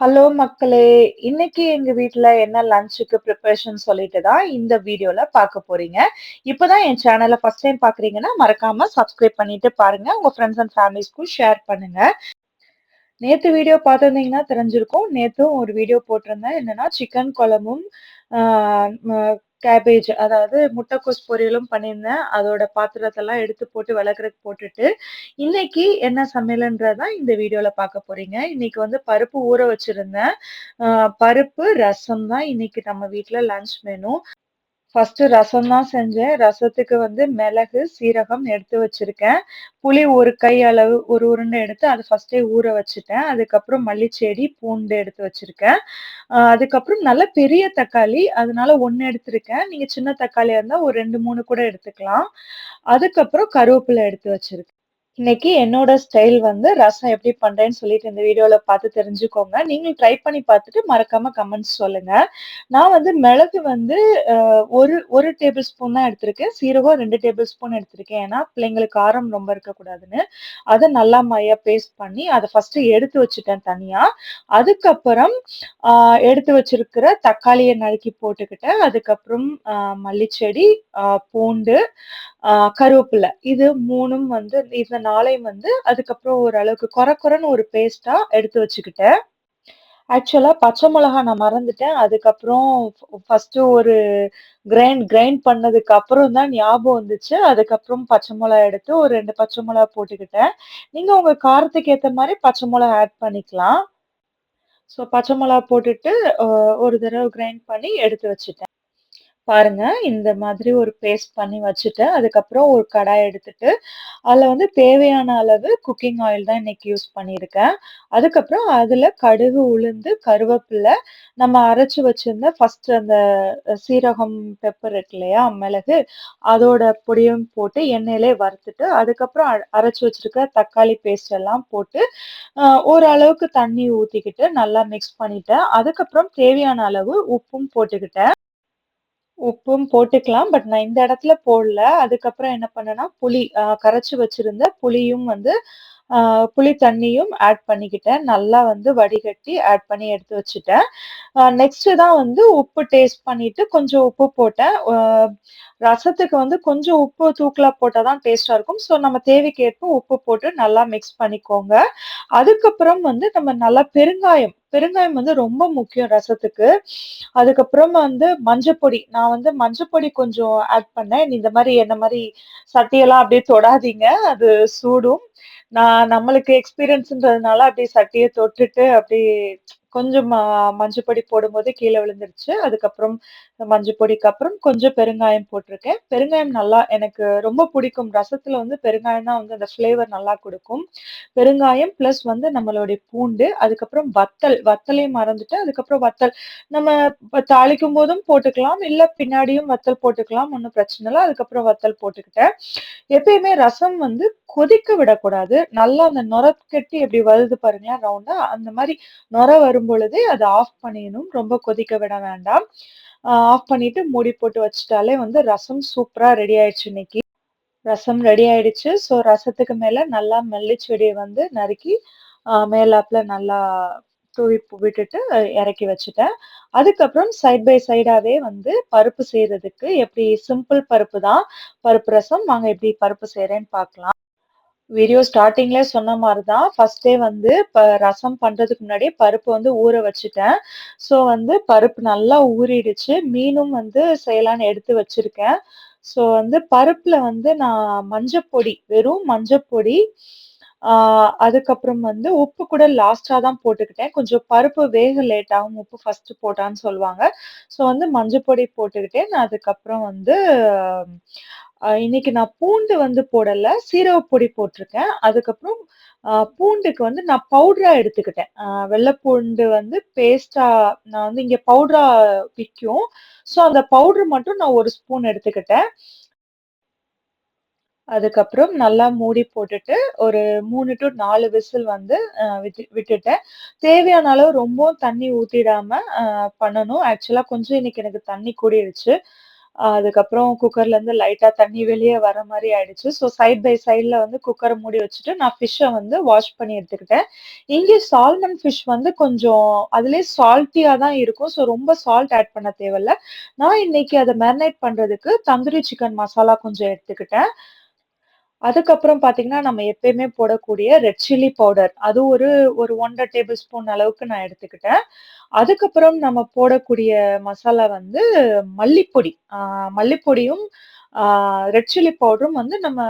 Hello மக்களே! இன்னைக்கு எங்க வீட்ல என்ன லஞ்சுக்கு ப்ரிப்பரேஷன் சொல்லிட்டு தான் இந்த வீடியோல பார்க்க போறீங்க. இப்போதான் என் சேனலை ஃபர்ஸ்ட் டைம் பார்க்குறீங்கன்னா, மறக்காம சப்ஸ்கிரைப் பண்ணிட்டு பாருங்க. உங்க ஃப்ரெண்ட்ஸ் அண்ட் ஃபேமிலிஸ்க்கும் ஷேர் பண்ணுங்க. நேற்று வீடியோ பார்த்துருந்தீங்கன்னா தெரிஞ்சிருக்கும். நேற்றும் ஒரு வீடியோ போட்டிருந்தேன். என்னன்னா சிக்கன் குழம்பும், கேபேஜ் அதாவது முட்டைக்கோஸ் பொரியலும் பண்ணியிருந்தேன். அதோட பாத்திரத்தெல்லாம் எடுத்து போட்டு விளக்குறதுக்கு போட்டுட்டு, இன்னைக்கு என்ன சமையலுன்றதான் இந்த வீடியோல பார்க்க போறீங்க. இன்னைக்கு வந்து பருப்பு ஊற வச்சிருந்தேன். பருப்பு, ரசம் தான் இன்னைக்கு நம்ம வீட்டில் லஞ்ச் மெனு. ஃபர்ஸ்ட்டு ரசம் தான் செஞ்சேன். ரசத்துக்கு வந்து மிளகு, சீரகம் எடுத்து வச்சிருக்கேன். புளி ஒரு கை அளவு ஒரு உருண்டை எடுத்து அதை ஃபர்ஸ்ட்டே ஊற வச்சுட்டேன். அதுக்கப்புறம் மல்லிச்செடி, பூண்டு எடுத்து வச்சிருக்கேன். அதுக்கப்புறம் நல்ல பெரிய தக்காளி, அதனால ஒன்று எடுத்திருக்கேன். நீங்கள் சின்ன தக்காளியாக இருந்தால் ஒரு 2, 3 கூட எடுத்துக்கலாம். அதுக்கப்புறம் கருவேப்பிலை எடுத்து வச்சிருக்கேன். இன்னைக்கு என்னோட ஸ்டைல் வந்து ரசம் எப்படி பண்றேன்னு சொல்லிட்டு இந்த வீடியோல பார்த்து தெரிஞ்சுக்கோங்க. நீங்களும் ட்ரை பண்ணி பார்த்துட்டு மறக்காம கமெண்ட்ஸ் சொல்லுங்க. நான் வந்து மிளகு வந்து ஒரு ஒரு டேபிள் ஸ்பூன் தான் எடுத்திருக்கேன். சீரகம் ரெண்டு டேபிள் ஸ்பூன் எடுத்திருக்கேன். ஏன்னா, பிள்ளைங்களுக்கு காரம் ரொம்ப இருக்கக்கூடாதுன்னு. அதை நல்லா மையா பேஸ்ட் பண்ணி, அதை ஃபர்ஸ்ட் எடுத்து வச்சுட்டேன் தனியா. அதுக்கப்புறம் எடுத்து வச்சிருக்கிற தக்காளியை நறுக்கி போட்டுக்கிட்டேன். அதுக்கப்புறம் மல்லிச்செடி, பூண்டு, கருவேப்பில்லை கருவேப்பிலை. இது மூணும் வந்து இதை நாளையும் வந்து அதுக்கப்புறம் ஓரளவுக்கு கொர கொரன்னு ஒரு பேஸ்ட்டாக எடுத்து வச்சுக்கிட்டேன். ஆக்சுவலா பச்சை மிளகா நான் மறந்துட்டேன். அதுக்கப்புறம் ஃபஸ்ட்டு ஒரு கிரைண்ட் கிரைண்ட் பண்ணதுக்கு அப்புறம் தான் ஞாபகம் வந்துச்சு. அதுக்கப்புறம் பச்சை மிளகா எடுத்து ஒரு ரெண்டு பச்சை மிளகா போட்டுக்கிட்டேன். நீங்க உங்க காரத்துக்கு ஏற்ற மாதிரி பச்சை மிளகா ஆட் பண்ணிக்கலாம். ஸோ பச்சை மிளகா போட்டுட்டு ஒரு தடவை கிரைண்ட் பண்ணி எடுத்து வச்சுட்டேன். பாருங்க, இந்த மாதிரி ஒரு பேஸ்ட் பண்ணி வச்சுட்டேன். அதுக்கப்புறம் ஒரு கடாய் எடுத்துட்டு, அதில் வந்து தேவையான அளவு குக்கிங் ஆயில் தான் இன்னைக்கு யூஸ் பண்ணியிருக்கேன். அதுக்கப்புறம் அதில் கடுகு, உளுந்து, கருவேப்பிலை, நம்ம அரைச்சி வச்சிருந்த ஃபர்ஸ்ட்டு அந்த சீரகம், பெப்பர் இருக்கு இல்லையா? மிளகு, அதோட பொடியும் போட்டு எண்ணெயிலே வறுத்துட்டு, அதுக்கப்புறம் அ அரைச்சு வச்சிருக்கிற தக்காளி பேஸ்ட் எல்லாம் போட்டு, ஓரளவுக்கு தண்ணி ஊற்றிக்கிட்டு நல்லா மிக்ஸ் பண்ணிட்டேன். அதுக்கப்புறம் தேவையான அளவு உப்பும் போட்டுக்கிட்டேன். உப்பும் போட்டுக்கலாம். பட் நான் இந்த இடத்துல போடல. அதுக்கப்புறம் என்ன பண்ணேன்னா, புளி கரைச்சி வச்சிருந்த புளியும் வந்து புளி தண்ணியும் ஆட் பண்ணிக்கிட்டேன். நல்லா வந்து வடிகட்டி ஆட் பண்ணி எடுத்து வச்சுட்டேன். நெக்ஸ்ட்டு தான் வந்து உப்பு டேஸ்ட் பண்ணிட்டு கொஞ்சம் உப்பு போட்டேன். ரசத்துக்கு வந்து கொஞ்சம் உப்பு தூக்கலாக போட்டால் தான் டேஸ்ட்டாக இருக்கும். ஸோ நம்ம தேவைக்கேற்ப உப்பு போட்டு நல்லா மிக்ஸ் பண்ணிக்கோங்க. அதுக்கப்புறம் வந்து நம்ம நல்லா பெருங்காயம் பெருங்காயம் வந்து ரொம்ப முக்கியம் ரசத்துக்கு. அதுக்கப்புறம் வந்து மஞ்சப்பொடி. நான் வந்து மஞ்சப்பொடி கொஞ்சம் ஆட் பண்ணேன். இந்த மாதிரி என்ன மாதிரி சட்டியெல்லாம் அப்படியே தொடாதீங்க. அது சூடும். நான் நம்மளுக்கு எக்ஸ்பீரியன்ஸ்ன்றதுனால அப்படியே சட்டியை தொட்டுட்டு அப்படியே கொஞ்சம் ம மஞ்சப்பொடி போடும்போது கீழே விழுந்துருச்சு. அதுக்கப்புறம் மஞ்சப்பொடிக்கு அப்புறம் கொஞ்சம் பெருங்காயம் போட்டிருக்கேன். பெருங்காயம் நல்லா எனக்கு ரொம்ப பிடிக்கும். ரசத்தில் வந்து பெருங்காயம் தான் வந்து அந்த ஃப்ளேவர் நல்லா கொடுக்கும் பெருங்காயம் ப்ளஸ் வந்து நம்மளுடைய பூண்டு, அதுக்கப்புறம் வத்தல் வத்தலையும் மறந்துட்டு அதுக்கப்புறம் வத்தல் நம்ம தாளிக்கும் தாளிக்கும்போதும் போட்டுக்கலாம். இல்லை பின்னாடியும் வத்தல் போட்டுக்கலாம். ஒன்றும் பிரச்சனை இல்லை அதுக்கப்புறம் வத்தல் போட்டுக்கிட்டேன். எப்பயுமே ரசம் வந்து கொதிக்க விடக்கூடாது. நல்லா அந்த நொர கட்டி எப்படி வருது பாருங்களேன் ரவுண்டா, அந்த மாதிரி நுர வரும் பொழுதே அதை ஆஃப் பண்ணிடணும் ரொம்ப கொதிக்க விட வேண்டாம். ஆஃப் பண்ணிட்டு மூடி போட்டு வச்சுட்டாலே வந்து ரசம் சூப்பரா ரெடி ஆயிடுச்சு இன்னைக்கு. ரசம் ரெடி ஆயிடுச்சு. ஸோ ரசத்துக்கு மேல நல்லா மெல்லிச்செடியை வந்து நறுக்கி, மேலாப்பில் மேலாப்புல நல்லா தூவி விட்டுட்டு இறக்கி வச்சுட்டேன். அதுக்கப்புறம் சைட் பை சைடாகவே வந்து பருப்பு செய்கிறதுக்கு எப்படி சிம்பிள் பருப்பு தான். பருப்பு ரசம். நாங்கள் எப்படி பருப்பு செய்கிறேன்னு பார்க்கலாம். வீடியோ ஸ்டார்டிங்ல சொன்ன மாதிரி தான். ஃபர்ஸ்டே வந்து இப்போ ரசம் பண்றதுக்கு முன்னாடியே பருப்பு வந்து ஊற வச்சுட்டேன். ஸோ வந்து பருப்பு நல்லா ஊறிடுச்சு. மீனும் வந்து செய்யலான்னு எடுத்து வச்சிருக்கேன். ஸோ வந்து பருப்பில் வந்து நான் மஞ்சப்பொடி, வெறும் மஞ்சப்பொடி, அதுக்கப்புறம் வந்து உப்பு கூட லாஸ்டாக தான் போட்டுக்கிட்டேன். கொஞ்சம் பருப்பு வேக லேட் ஆகும். உப்பு ஃபஸ்ட்டு போட்டான்னு சொல்லுவாங்க. ஸோ வந்து மஞ்சப்பொடி போட்டுக்கிட்டேன். அதுக்கப்புறம் வந்து இன்னைக்கு நான் பூண்டு வந்து போடல. சீரக பொடி போட்டிருக்கேன். அதுக்கப்புறம் பூண்டுக்கு வந்து நான் பவுடரா எடுத்துக்கிட்டேன். வெள்ளைப்பூண்டு பூண்டு வந்து பேஸ்டா நான் வந்து இங்க பவுடரா விற்கும் ஸோ அந்த பவுடர் மட்டும் நான் ஒரு ஸ்பூன் எடுத்துக்கிட்டேன். அதுக்கப்புறம் நல்லா மூடி போட்டுட்டு, ஒரு மூணு டு நாலு விசில் வந்து விட்டு விட்டுட்டேன். தேவையான அளவு ரொம்பவும் தண்ணி ஊற்றிடாம பண்ணணும். ஆக்சுவலாக கொஞ்சம் இன்னைக்கு எனக்கு தண்ணி கூடிருச்சு. அதுக்கப்புறம் குக்கர்லேருந்து லைட்டா தண்ணி வெளியே வர மாதிரி ஆயிடுச்சு. ஸோ சைட் பை சைட்ல வந்து குக்கரை மூடி வச்சுட்டு, நான் ஃபிஷ்ஷை வந்து வாஷ் பண்ணி எடுத்துக்கிட்டேன். இங்கே சால்மன் ஃபிஷ் வந்து கொஞ்சம் அதிலயே சால்ட்டியா தான் இருக்கும். ஸோ ரொம்ப சால்ட் ஆட் பண்ண தேவையில்ல. நான் இன்னைக்கு அதை மேரினேட் பண்றதுக்கு தந்தூரி சிக்கன் மசாலா கொஞ்சம் எடுத்துக்கிட்டேன். அதுக்கப்புறம் பார்த்தீங்கன்னா, நம்ம எப்பயுமே போடக்கூடிய ரெட் சில்லி பவுடர். அது ஒரு ஒரு 1 1/2 டேபிள் ஸ்பூன் அளவுக்கு நான் எடுத்துக்கிட்டேன். அதுக்கப்புறம் நம்ம போடக்கூடிய மசாலா வந்து மல்லிப்பொடி. மல்லிப்பொடியும், ரெட் சில்லி பவுடரும் வந்து நம்ம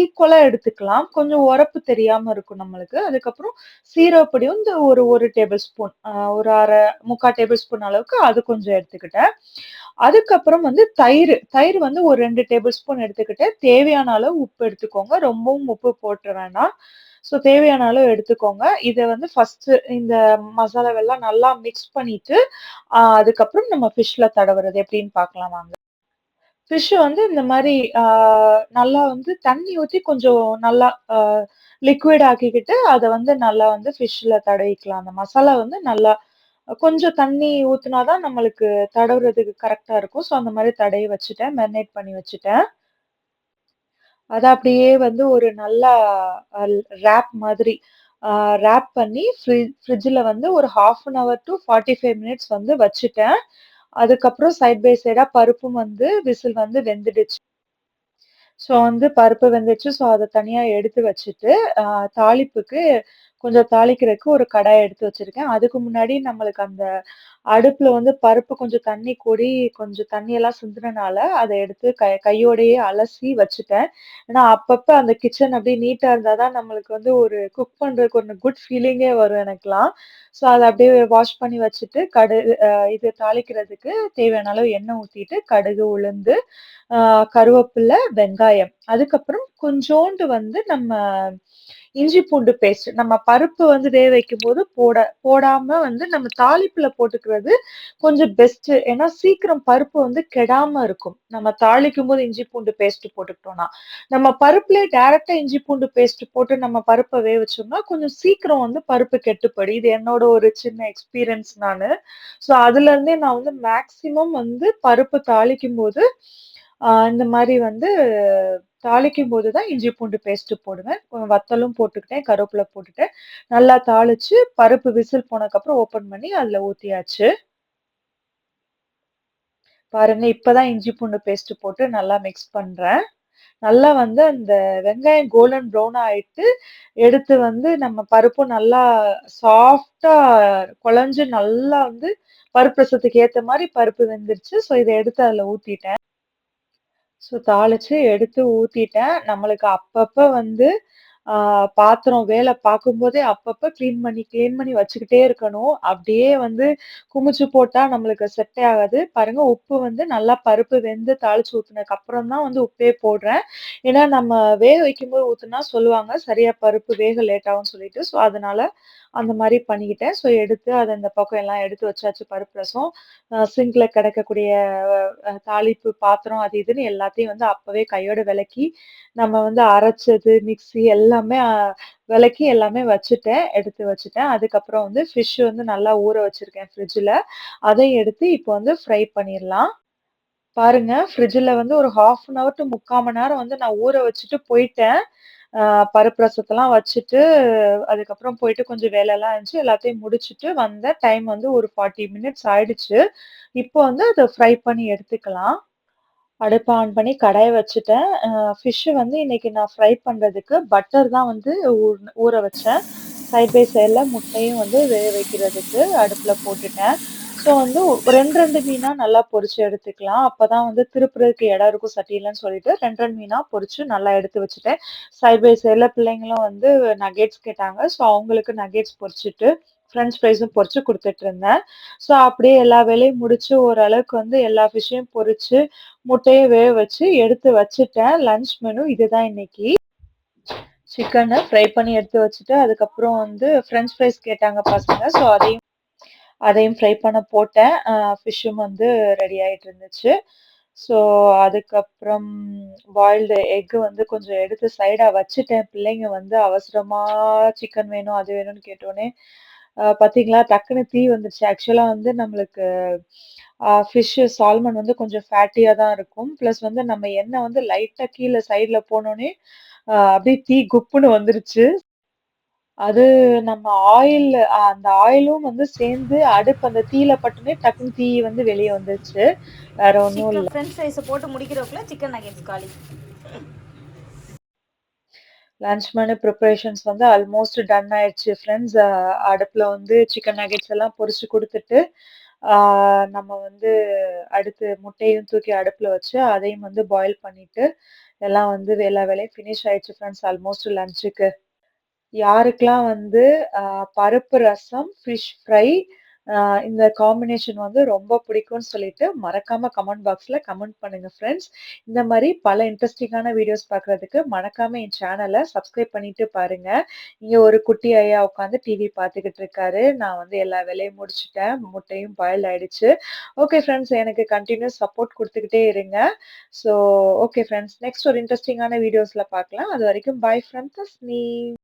ஈக்குவலாக எடுத்துக்கலாம். கொஞ்சம் உரப்பு தெரியாமல் இருக்கும் நம்மளுக்கு. அதுக்கப்புறம் சீரக வந்து இந்த ஒரு டேபிள் ஸ்பூன். ஒரு 1/2 3/4 டேபிள் ஸ்பூன் அளவுக்கு அது கொஞ்சம் எடுத்துக்கிட்டேன். அதுக்கப்புறம் வந்து தயிர் தயிர் வந்து ஒரு ரெண்டு டேபிள் ஸ்பூன் எடுத்துக்கிட்டேன். தேவையான அளவு உப்பு எடுத்துக்கோங்க. ரொம்பவும் உப்பு போட்டுற வேண்டாம். ஸோ தேவையான அளவு எடுத்துக்கோங்க. இதை வந்து ஃபஸ்ட்டு இந்த மசாலாவெல்லாம் நல்லா மிக்ஸ் பண்ணிட்டு, அதுக்கப்புறம் நம்ம ஃபிஷ்ல தடவுறது எப்படின்னு பார்க்கலாம் வாங்க. ஃபிஷ் வந்து இந்த மாதிரி நல்லா வந்து தண்ணி ஊற்றி கொஞ்சம் நல்லா லிக்விட் ஆக்கிக்கிட்டு, அதை வந்து நல்லா வந்து ஃபிஷ்ஷில் தடவிக்கலாம். அந்த மசாலா வந்து நல்லா கொஞ்சம் தண்ணி ஊற்றினா தான் நம்மளுக்கு தடவுறதுக்கு கரெக்டாக இருக்கும். ஸோ அந்த மாதிரி தடவி வச்சுட்டேன். மேரினேட் பண்ணி வச்சுட்டேன். அதை அப்படியே வந்து ஒரு நல்லா ரேப் மாதிரி ரேப் பண்ணி ஃப்ரி ஃப்ரிட்ஜில் வந்து ஒரு 1/2 அன் ஹவர் டூ 45 மினிட்ஸ் வந்து வச்சுட்டேன். அதுக்கப்புறம் சைட் பை சைடாக பருப்பும் வந்து விசில் வந்து வெந்துடுச்சு. ஸோ வந்து பருப்பு வெந்துச்சு ஸோ அதை தனியாக எடுத்து வச்சுட்டு, தாளிப்புக்கு கொஞ்சம் தாளிக்கிறதுக்கு ஒரு கடாய் எடுத்து வச்சிருக்கேன். அதுக்கு முன்னாடி நம்மளுக்கு அந்த அடுப்புல வந்து பருப்பு கொஞ்சம் தண்ணி கூடி கொஞ்சம் தண்ணியெல்லாம் சுந்தினால அதை எடுத்து கை கையோடயே அலசி வச்சுட்டேன். ஏன்னா, அப்பப்ப அந்த கிச்சன் அப்படியே நீட்டா இருந்தாதான் நம்மளுக்கு வந்து ஒரு குக் பண்றதுக்கு ஒரு குட் ஃபீலிங்கே வரும் எனக்குலாம் ஸோ அதை அப்படியே வாஷ் பண்ணி வச்சுட்டு, கடு இது தாளிக்கிறதுக்கு தேவையான அளவு எண்ணெய் ஊத்திட்டு, கடுகு, உளுந்து, அ வெங்காயம். அதுக்கப்புறம் கொஞ்சோண்டு வந்து நம்ம இஞ்சி பூண்டு பேஸ்ட். நம்ம பருப்பு வந்து வேக வைக்கும்போது போட போடாம வந்து நம்ம தாளிப்புல போட்டுக்கிறது கொஞ்சம் பெஸ்ட்டு. ஏன்னா சீக்கிரம் பருப்பு வந்து கெடாம இருக்கும். நம்ம தாளிக்கும் போது இஞ்சி பூண்டு பேஸ்ட் போட்டுக்கிட்டோம்னா. நம்ம பருப்புல டைரக்டா இஞ்சி பூண்டு பேஸ்ட் போட்டு நம்ம பருப்பை வேக வச்சோம்னா, கொஞ்சம் சீக்கிரம் வந்து பருப்பு கெட்டுப்படி இது என்னோட ஒரு சின்ன எக்ஸ்பீரியன்ஸ் நானு. ஸோ அதுலருந்தே நான் வந்து மேக்சிமம் வந்து பருப்பு தாளிக்கும்போது, போது இந்த மாதிரி வந்து தாளிக்கும்போது தான் இஞ்சி பூண்டு பேஸ்ட்டு போடுவேன். வத்தலும் போட்டுக்கிட்டேன், கருவேப்பில போட்டுட்டேன். நல்லா தாளிச்சு பருப்பு விசில் போனதுக்கப்புறம் ஓப்பன் பண்ணி அதில் ஊற்றியாச்சு பாருங்க, இப்போதான் இஞ்சி பூண்டு பேஸ்ட் போட்டு நல்லா மிக்ஸ் பண்ணுறேன் நல்லா வந்து அந்த வெங்காயம் கோல்டன் ப்ரௌன் ஆயிட்டு, எடுத்து வந்து நம்ம பருப்பும் நல்லா சாஃப்டா குழஞ்சு நல்லா வந்து பருப்பு ரசத்துக்கு ஏற்ற மாதிரி பருப்பு வெந்துருச்சு. ஸோ இதை எடுத்து அதில் ஊற்றிட்டேன் ஸோ தாளிச்சு எடுத்து ஊத்திட்டேன். நம்மளுக்கு அப்பப்ப வந்து பாத்திரம் வேலை பார்க்கும்போதே அப்பப்ப கிளீன் பண்ணி, கிளீன் பண்ணி வச்சுக்கிட்டே இருக்கணும். அப்படியே வந்து குமிச்சு போட்டா நம்மளுக்கு செட்டே ஆகாது. பாருங்க உப்பு வந்து நல்லா பருப்பு வெந்து தாளிச்சு ஊத்துனதுக்கு அப்புறம் தான் வந்து உப்பே போடுறேன். ஏன்னா நம்ம வேக வைக்கும்போது ஊத்துனா சொல்லுவாங்க, சரியா பருப்பு வேக லேட் ஆகும்னு சொல்லிட்டு. ஸோ அதனால அந்த மாதிரி பண்ணிக்கிட்டேன். ஸோ எடுத்து அதை இந்த பக்கம் எல்லாம் எடுத்து வச்சாச்சு பருப்பு ரசம். சிங்க்ல கிடக்கக்கூடிய தாளிப்பு பாத்திரம் அது இதுன்னு எல்லாத்தையும் வந்து அப்பவே கையோட விளக்கி நம்ம வந்து அரைச்சது, மிக்ஸி எல்லாம் எல்லாமே வெளக்கி எல்லாமே வச்சுட்டேன். எடுத்து வச்சுட்டேன். அதுக்கப்புறம் வந்து ஃபிஷ் வந்து நல்லா ஊற வச்சுருக்கேன் ஃப்ரிட்ஜில் அதையும் எடுத்து இப்போ வந்து ஃப்ரை பண்ணிடலாம் பாருங்க ஃப்ரிட்ஜில் வந்து ஒரு 1/2 அன் ஹவர் டு முக்கால் மணி நேரம் வந்து நான் ஊற வச்சுட்டு போயிட்டேன். பருப்பு ரசத்தெல்லாம் வச்சுட்டு, அதுக்கப்புறம் போயிட்டு கொஞ்சம் வேலைலாம் இருந்துச்சு. எல்லாத்தையும் முடிச்சுட்டு வந்த டைம் வந்து ஒரு 40 மினிட்ஸ் ஆயிடுச்சு. இப்போ வந்து அதை ஃப்ரை பண்ணி எடுத்துக்கலாம். அடுப்பை ஆன் பண்ணி கடையை வச்சுட்டேன். ஃபிஷ்ஷு வந்து இன்னைக்கு நான் ஃப்ரை பண்ணுறதுக்கு பட்டர் தான் வந்து ஊற ஊற வச்சேன். சைட் பை சைடில் முட்டையும் வந்து வேக வைக்கிறதுக்கு அடுப்பில் போட்டுட்டேன். ஸோ வந்து 2, 2 மீனா நல்லா பொறிச்சு எடுத்துக்கலாம். அப்பதான் வந்து திருப்புறதுக்கு இடம் இருக்கும் சட்டியிலன்னு சொல்லிட்டு 2, 2 மீனா பொறிச்சு நல்லா எடுத்து வச்சுட்டேன். சைட் பை சைட்ல பிள்ளைங்களும் வந்து நகேட்ஸ் கேட்டாங்க. ஸோ அவங்களுக்கு நகேட்ஸ் பொரிச்சுட்டு, ஃப்ரெஞ்ச் ஃப்ரைஸும் பொறிச்சு கொடுத்துட்டு இருந்தேன் ஸோ அப்படியே எல்லா வேலையும் முடிச்சு ஓரளவுக்கு வந்து எல்லா ஃபிஷ்ஷையும் பொறிச்சு முட்டையும் வேக வச்சு எடுத்து வச்சுட்டேன். லஞ்ச் மெனு இதுதான் இன்னைக்கு. சிக்கனை ஃப்ரை பண்ணி எடுத்து வச்சுட்டு, அதுக்கப்புறம் வந்து ஃப்ரெஞ்ச் ஃப்ரைஸ் கேட்டாங்க பசங்க. ஸோ அதையும் அதையும் ஃப்ரை பண்ண போட்டேன். ஃபிஷ்ஷும் வந்து ரெடி ஆயிட்டு இருந்துச்சு. ஸோ அதுக்கப்புறம் பாயில்டு எக் வந்து கொஞ்சம் எடுத்து சைடா வச்சுட்டேன். பிள்ளைங்க வந்து அவசரமா சிக்கன் வேணும், அது வேணும்னு கேட்டோனே, அ பார்த்தீங்களா, டக்குனு தீ வந்துருச்சு. ஆக்சுவலா வந்து நம்மளுக்கு ஃபிஷ்ஷு சால்மன் வந்து கொஞ்சம் ஃபேட்டியா தான் இருக்கும். பிளஸ் வந்து நம்ம எண்ணெய் வந்து லைட்டா கீழ சைட்ல போனோனே, அ அப்படியே தீ குப்புன்னு வந்துருச்சு. அது நம்ம ஆயில் அந்த ஆயிலும் வந்து சேர்ந்து அடுப்பு அந்த தீயில பட்டோனே டக்குனு தீ வந்து வெளிய வந்துருச்சு. வேற ஒண்ணும் இல்ல. ஃப்ரெஞ்ச் ஃப்ரைஸ போட்டு முடிக்கிறதுக்குள்ள சிக்கன் நகெட்ஸ் காலி. லஞ்ச் மெனு ப்ரிப்பரேஷன்ஸ் வந்து ஆல்மோஸ்ட் டன் ஆயிடுச்சு ஃப்ரெண்ட்ஸ். அடுப்புல வந்து சிக்கன் நகெட்ஸ் எல்லாம் பொரிச்சு குடுத்துட்டு, நம்ம வந்து அடுத்து முட்டையும் தூக்கி அடுப்புல வச்சு, அதையும் வந்து பாயில் பண்ணிட்டு, எல்லாம் வந்து எல்லா வேலையும் ஃபினிஷ் ஆயிடுச்சு ஃப்ரெண்ட்ஸ் ஆல்மோஸ்ட் லஞ்சுக்கு. யாருக்கெல்லாம் வந்து பருப்பு ரசம், ஃபிஷ் ஃப்ரை இந்த காம்பினேஷன் வந்து ரொம்ப பிடிக்கும்னு சொல்லிட்டு, மறக்காம கமெண்ட் பாக்ஸ்ல கமெண்ட் பண்ணுங்க ஃப்ரெண்ட்ஸ். இந்த மாதிரி பல இன்ட்ரஸ்டிங்கான வீடியோஸ் பார்க்குறதுக்கு மறக்காம என் சேனலை சப்ஸ்கிரைப் பண்ணிட்டு பாருங்க. இங்க ஒரு குட்டி ஐயா உட்காந்து டிவி பார்த்துக்கிட்டு இருக்காரு. நான் வந்து எல்லா வேலையும் முடிச்சுட்டேன். முட்டையும் பாயில் ஆயிடுச்சு. ஓகே ஃப்ரெண்ட்ஸ் எனக்கு கண்டினியூஸ் சப்போர்ட் கொடுத்துக்கிட்டே இருங்க. ஸோ ஓகே ஃப்ரெண்ட்ஸ் நெக்ஸ்ட் ஒரு இன்ட்ரெஸ்டிங்கான வீடியோஸ்ல பார்க்கலாம். அது வரைக்கும் பாய் ஃப்ரெண்ட்ஸ் நீ